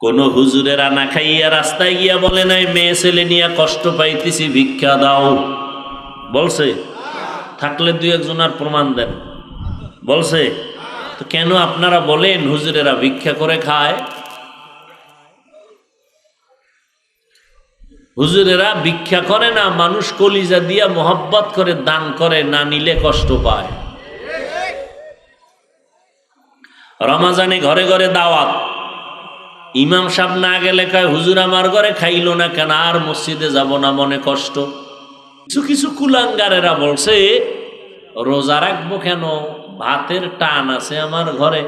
কোন হুজুরেরা না খাইয়া রাস্তায় গিয়া বলে নাই, মেয়ে ছেলে নিয়ে কষ্ট পাইতেছি, ভিক্ষা দাও। বলছে, থাকলে দুই একজনার প্রমাণ দেন। বলছে, তো কেন আপনারা বলেন হুজুরেরা ভিক্ষা করে খায়? হুজুরেরা, ভিক্ষা করে না, মানুষ কলিজা দিয়া মোহব্বত করে দান করে, না নিলে কষ্ট পায়। রমাজানে ঘরে ঘরে দাওয়াত। ইমাম সাহেব না গেলে কয়, হুজুর আমার ঘরে খাইলো না কেন? আর মসজিদে যাব না মনে কষ্ট? কিছু কিছু কুলাঙ্গারেরা বলছে, রোজা রাখব কেন? ভাতের টান আছে আমার ঘরে।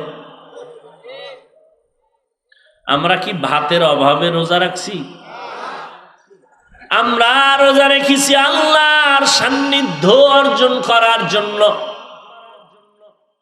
আমরা কি ভাতের অভাবে রোজা রাখছি? আমরা রোজা রেখেছি আল্লাহর সান্নিধ্য অর্জন করার জন্য।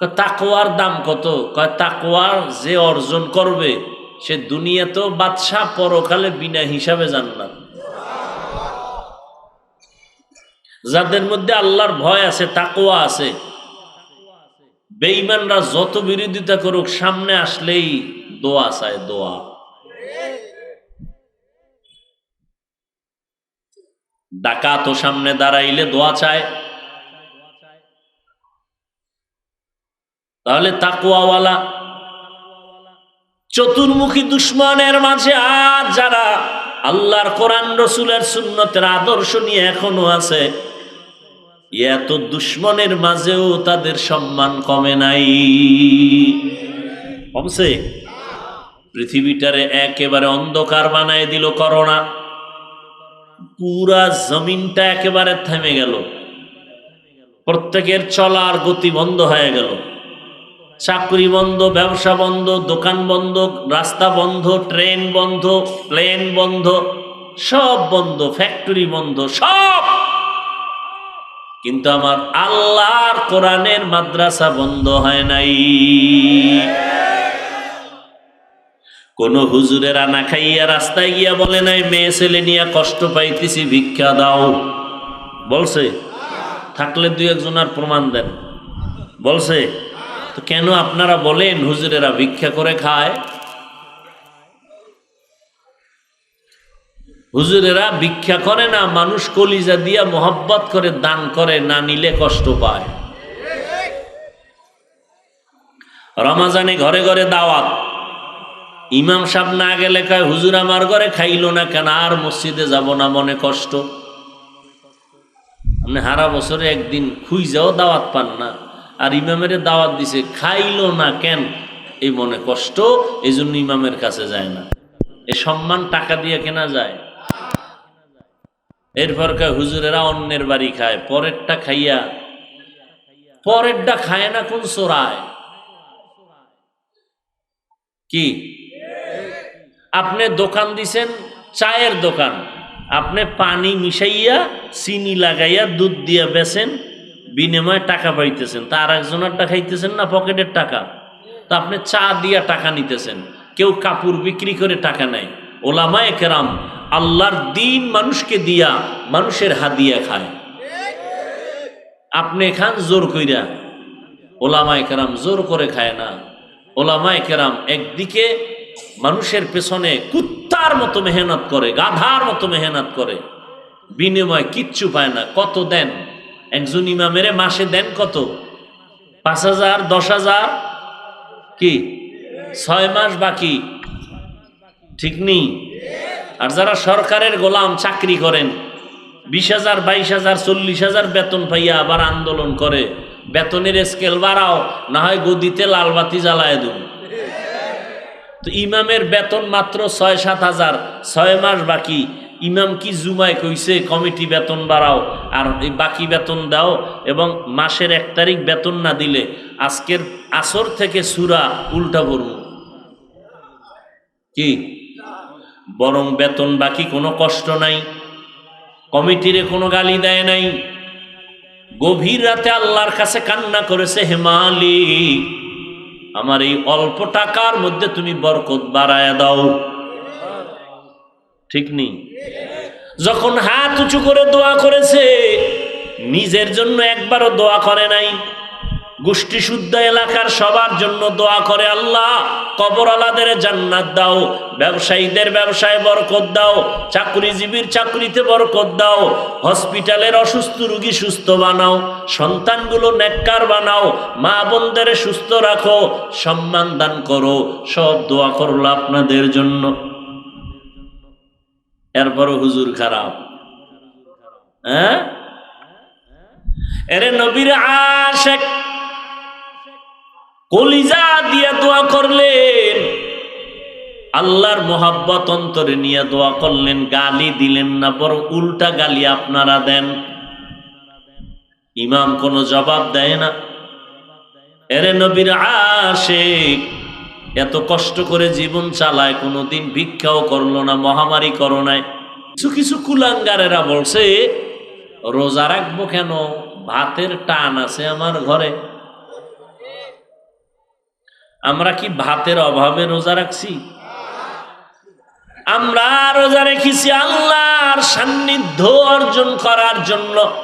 কয়, তাকওয়ার দাম কত? কয়, তাকওয়ার যে অর্জন করবে, সে দুনিয়াতেও বাদশাহ পরকালে বিনা হিসাবে জান্নাত। যাদের মধ্যে আল্লাহর ভয় আছে, তাকওয়া আছে, বেঈমানরা যত বিরোধিতা করুক, সামনে আসলেই দোয়া চায়, দোয়া। ডাকাত সামনে দাঁড়াইলে দোয়া চায়। তাহলে তাকুয়াওয়ালা চতুর্মুখী দুশ্মনের মাঝে আজ যারা আল্লাহর কোরআন, রসুলের সুন্নতের আদর্শ নিয়ে এখনও আছে এত দুশ্মনের মাঝেও তাদের সম্মান কমে নাই। কমছে? পৃথিবীটারে একেবারে অন্ধকার বানায় দিল করোনা। পুরা জমিনটা একেবারে থেমে গেল। প্রত্যেকের চলার গতি বন্ধ হয়ে গেল। চাকরি বন্ধ, ব্যবসা বন্ধ, দোকান বন্ধ, রাস্তা বন্ধ, ট্রেন বন্ধ, প্লেন বন্ধ, সব বন্ধ, ফ্যাক্টরি বন্ধ, সব। কিন্তু আমার আল্লাহর কোরআনের মাদ্রাসা বন্ধ হয় নাই। কোন হুজুরের আনা খাইয়া রাস্তায় গিয়া বলে নাই, মেয়ে ছেলে নিয়ে কষ্ট পাইতেছি, ভিক্ষা দাও। বলছে, থাকলে দুই একজনার প্রমাণ দেন। বলছে তো কেন আপনারা বলেন হুজুরেরা ভিক্ষা করে খায়? হুজুরেরা ভিক্ষা করে না, মানুষ কলিজা দিয়া মোহব্বত করে, দান করে, না নিলে কষ্ট পায়। রমাজানে ঘরে ঘরে দাওয়াত। ইমাম সাহেব না গেলে কয়, হুজুর আমার ঘরে খাইলো না কেন? আর মসজিদে যাব না, মনে কষ্ট? আপনি হারা বছরে একদিন খুঁজাও দাওয়াত পান না। আর ইমামের দাওয়াত দিছে, খাইলো না কেন? এই মনে কষ্ট এই জন্য ইমামের কাছে যায় না। এ সম্মান টাকা দিয়ে কেনা যায়। এরপর হুজুরেরা অন্যের বাড়ি খায়, পরেরটা খাইয়া, পরেরটা খায় না কোন চোরায়? কি? আপনি দোকান দিছেন, চায়ের দোকান। আপনি পানি মিশাইয়া, চিনি লাগাইয়া, দুধ দিয়া বেছেন বিনিময়ে টাকা পাইতেছেন, তা তার একজনেরটা খাইতেছেন না পকেটের টাকা? তা আপনি চা দিয়া টাকা নিতেছেন, কেউ কাপড় বিক্রি করে টাকা নেয়। ওলামায় কেরাম আল্লাহর দিন মানুষকে দিয়া মানুষের হাদিয়া খায়। আপনি খান জোর কইরা। ওলামায় কেরাম জোর করে খায় না। ওলামায় কেরাম একদিকে মানুষের পেছনে কুত্তার মতো মেহনত করে, গাধার মতো মেহনত করে, বিনিময় কিচ্ছু পায় না। কত দেন? একজন ইমামের মাসে দেন কত? পাঁচ হাজার, দশ হাজার? কি? ছয় মাস বাকি। ঠিক নেই? আর যারা সরকারের গোলাম, চাকরি করেন, বিশ হাজার, বাইশ হাজার, চল্লিশ হাজার বেতন পাইয়া আবার আন্দোলন করে, বেতনের স্কেল বাড়াও, না হয় গদিতে লালবাতি জ্বালায় দেব তো ইমামের বেতন মাত্র ছয়, সাত হাজার, ছয় মাস বাকি। ইমাম কি জুমায় কইছে, কমিটি বেতন বাড়াও, আর এই বাকি বেতন দাও, এবং মাসের এক তারিখ বেতন না দিলে আজকের আসর থেকে সুরা উল্টা পড়ব। কি? বরং বেতন বাকি কোনো কষ্ট নাই, কমিটিরে কোনো গালি দেয় নাই। গভীর রাতে আল্লাহর কাছে কান্না করেছে, হে মালিক, আমার এই অল্প টাকার মধ্যে তুমি বরকত বাড়ায় দাও। ঠিক নেই। যখন হাত উঁচু করে দোয়া করেছে, নিজের জন্য একবারও দোয়া করে নাই। গোষ্ঠী শুদ্ধ এলাকার সবার জন্য দোয়া করে আল্লাহ কবর আলাদের জান্নাত দাও, ব্যবসায়ীদের ব্যবসায় বরকত দাও, চাকরিজীবীর চাকরিতে বরকত দাও, হসপিটালের অসুস্থ রুগী সুস্থ বানাও, সন্তানগুলো নেককার বানাও, মা বোনদের সুস্থ রাখো, সম্মান দান করো, সব দোয়া করল আপনাদের জন্য। এরপরও হুজুর খারাপ। হ্যাঁ? এরে নবীর আশেক, কলিজা দিয়া দোয়া করলেন। আল্লাহর মোহাব্বত অন্তরে নিয়ে দোয়া করলেন, গালি দিলেন না, বরং উল্টা গালি আপনারা দেন। ইমাম কোনো জবাব দেয় না। এরে নবীর আশেক এত কষ্ট করে জীবন চালায়, কোনোদিন ভিক্ষাও করল না, মহামারী করোনায়। কিছু কিছু কুলাঙ্গারেরা বলছে, রোজা রাখব কেন? ভাতের টান আছে আমার ঘরে। আমরা কি ভাতের অভাবে রোজা রাখছি? আমরা রোজা রেখেছি আল্লাহর সান্নিধ্য অর্জন করার জন্য।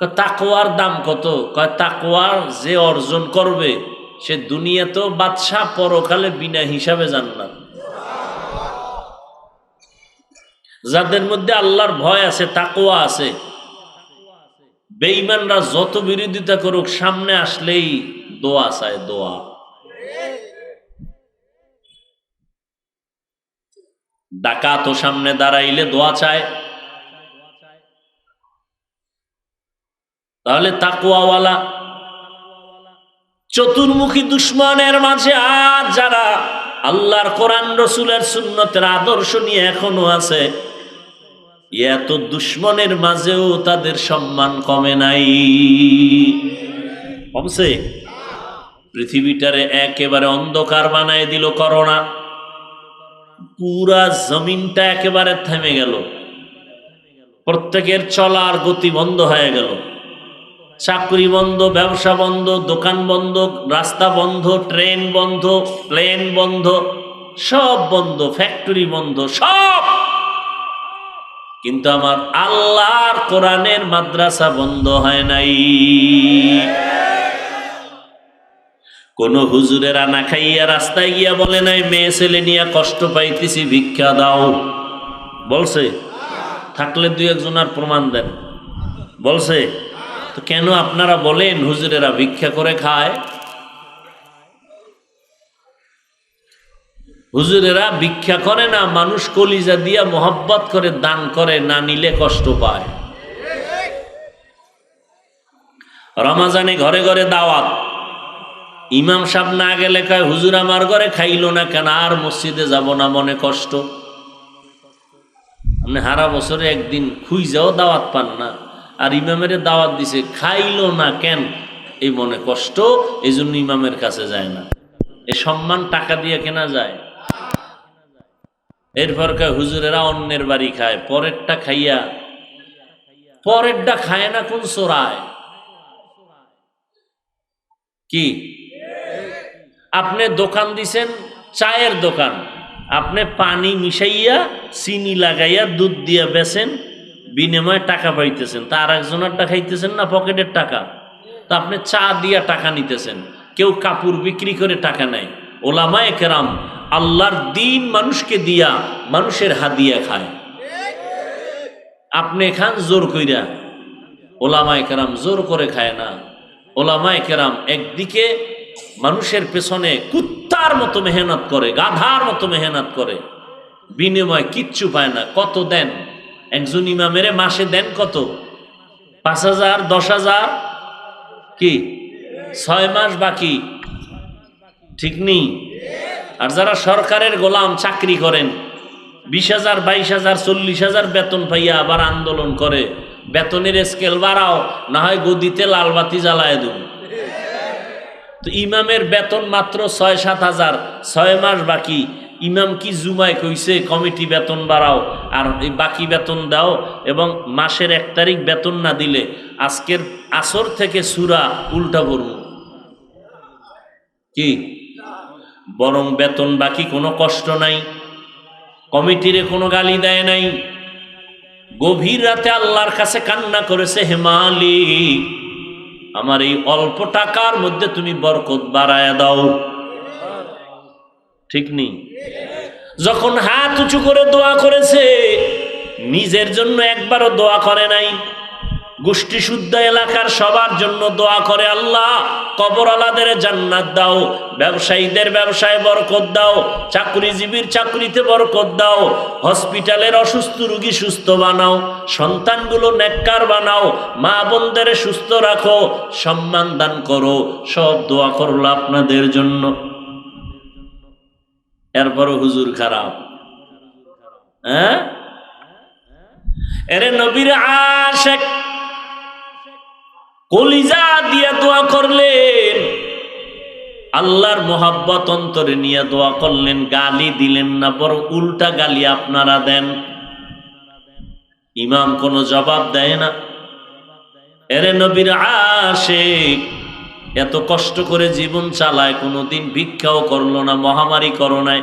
কয়, তাকওয়ার দাম কত? কয় তাকওয়ার যে অর্জন করবে, সে দুনিয়াতেও বাদশাহ পরকালে বিনা হিসাবে জান্নাত। যাদের মধ্যে আল্লাহর ভয় আছে, তাকওয়া আছে, বেঈমানরা যত বিরোধিতা করুক, সামনে আসলেই দোয়া চায়, দোয়া। ডাকাত সামনে দাঁড়াইলে দোয়া চায়। তাহলে তাকুয়াওয়ালা চতুর্মুখী দুশ্মনের মাঝে আর যারা আল্লাহর কোরআন, রসুলের সুন্নতের আদর্শ নিয়ে এখনও আছে, এত দুশ্মনের মাঝেও তাদের সম্মান কমে নাই। কমছে? পৃথিবীটারে একেবারে অন্ধকার বানায় দিল করোনা। পুরা জমিনটা একেবারে থেমে গেল। প্রত্যেকের চলার গতি বন্ধ হয়ে গেল। চাকরি বন্ধ, ব্যবসা বন্ধ, দোকান বন্ধ, রাস্তা বন্ধ, ট্রেন বন্ধ, প্লেন বন্ধ, সব বন্ধ, ফ্যাক্টরি বন্ধ, সব। কিন্তু আমার আল্লাহর কোরআনের মাদ্রাসা বন্ধ হয় নাই। কোন হুজুরের আনা খাইয়া রাস্তায় গিয়া বলে নাই, মেয়ে ছেলে নিয়ে কষ্ট পাইতেছি, ভিক্ষা দাও। বলছে, থাকলে দুই একজন আর প্রমাণ দেন। বলছে তো কেন আপনারা বলেন হুজুরেরা ভিক্ষা করে খায়? হুজুরেরা ভিক্ষা করে না, মানুষ কলিজা দিয়া মোহাব্বত করে, দান করে, না নিলে কষ্ট পায়। রমাজানে ঘরে ঘরে দাওয়াত। ইমাম সাহেব না গেলে কয়, হুজুর আমার ঘরে খাইলো না কেন? আর মসজিদে যাব না, মনে কষ্ট? আপনি হারা বছরে একদিন খুঁজাও দাওয়াত পান না। আর ইমামের দাওয়াত দিছে, খাইলো না কেন? এই মনে কষ্ট এই জন্য ইমামের কাছে যায় না। এ সম্মান টাকা দিয়ে কেনা যায়। এরপর হুজুরেরা অন্যের বাড়ি খায়, পরেরটা খাইয়া, পরেরটা খায় না কোন চোরায় কি? আপনি দোকান দিছেন চায়ের দোকান, আপনি পানি মিশাইয়া, চিনি লাগাইয়া, দুধ দিয়া বেছেন বিনিময়ে টাকা পাইতেছেন, তা আর একজনেরটা খাইতেছেন না পকেটের টাকা? তা আপনি চা দিয়া টাকা নিতেছেন, কেউ কাপড় বিক্রি করে টাকা নেয়। ওলামায় কেরাম আল্লাহর দিন মানুষকে দিয়া মানুষের হাদিয়া খায়। আপনি খান জোর কইরা। ওলামায় কেরাম জোর করে খায় না। ওলামায় কেরাম একদিকে মানুষের পেছনে কুত্তার মতো মেহনত করে, গাধার মতো মেহনত করে, বিনিময় কিচ্ছু পায় না। কত দেন? একজন ইমামের মাসে দেন কত? পাঁচ হাজার, দশ হাজার? কি? ছয় মাস বাকি। ঠিক নেই? আর যারা সরকারের গোলাম, চাকরি করেন, বিশ হাজার, বাইশ হাজার, চল্লিশ হাজার বেতন পাইয়া আবার আন্দোলন করে, বেতনের স্কেল বাড়াও, না হয় গদিতে লালবাতি জ্বালায় দেব। তো ইমামের বেতন মাত্র ছয় সাত হাজার, ছয় মাস বাকি। ইমাম কি জুমায় কইছে, কমিটি বেতন বাড়াও, আর বাকি বেতন দাও, এবং মাসের এক তারিখ বেতন না দিলে আজকের আসর থেকে সুরা উল্টা পড়ব। কি? বরং বেতন বাকি কোনো কষ্ট নাই, কমিটিরে কোনো গালি দেয় নাই। গভীর রাতে আল্লাহর কাছে কান্না করেছে হেমালি আমার এই অল্প টাকার মধ্যে তুমি বরকত বাড়ায় দাও। ঠিক নেই। যখন হাত উঁচু করে দোয়া করেছে, নিজের জন্য একবারও দোয়া করে নাই। গোষ্ঠী শুদ্ধ এলাকার সবার জন্য দোয়া করে আল্লাহ, কবরওয়ালাদের জান্নাত দাও, ব্যবসায়ীদের ব্যবসায় বরকত দাও, চাকরিজীবীর চাকরিতে বরকত দাও, হসপিটালের অসুস্থ রুগী সুস্থ বানাও, সন্তানগুলো নেককার বানাও, মা বোনদের সুস্থ রাখো, সম্মান দান করো, সব দোয়া করল আপনাদের জন্য। এরপরও হুজুর খারাপ। হ্যাঁ? এরে নবীর আশেক, কলিজা দিয়ে দোয়া করলেন। আল্লাহর মোহাব্বত অন্তরে নিয়ে দোয়া করলেন, গালি দিলেন না, বরং উল্টা গালি আপনারা দেন। ইমাম কোনো জবাব দেয় না। এরে নবীর আশেক এত কষ্ট করে জীবন চালায় কোনো দিন ভিক্ষাও করল না মহামারী করো নাই।